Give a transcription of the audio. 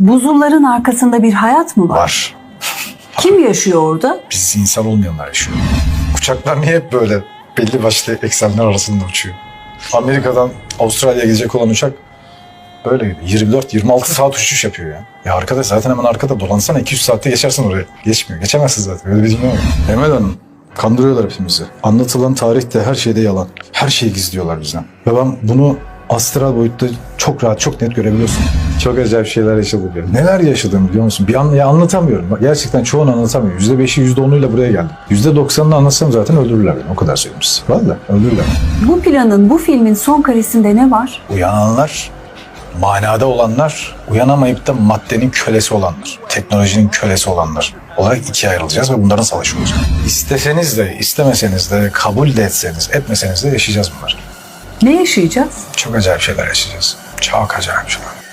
Buzulların arkasında bir hayat mı var? Var. Kim yaşıyor orada? Biz insan olmayanlar yaşıyor. Uçaklar niye hep böyle belli başlı eksenler arasında uçuyor? Amerika'dan Avustralya'ya gidecek olan uçak böyle 24-26 saat uçuş yapıyor ya. Ya arkadaş zaten hemen arkada dolansana 200 saatte geçersin oraya. Geçmiyor. Geçemezsin zaten. Öyle bir dünya yok. Emel Hanım kandırıyorlar hepimizi. Anlatılan tarihte her şeyde yalan. Her şeyi gizliyorlar bizden. Ve ben bunu astral boyutta çok rahat, çok net görebiliyorsun. Çok acayip şeyler yaşadık ya. Neler yaşadım biliyor musun? Bir an, ya anlatamıyorum. Bak, Gerçekten çoğunu anlatamıyorum. %5'i %10'uyla buraya geldim. %90'ını anlatsam zaten öldürürler beni. O kadar söyleyeyim size. Valla öldürürler. Bu planın, bu filmin son karesinde ne var? Uyananlar, manada olanlar, uyanamayıp da maddenin kölesi olanlar, teknolojinin kölesi olanlar olarak ikiye ayrılacağız ve bunların savaşı olacak. İsteseniz de, istemeseniz de, kabul de etseniz, etmeseniz de yaşayacağız bunları. Ne yaşayacağız? Çok acayip şeyler yaşayacağız. Çok acayip şeyler.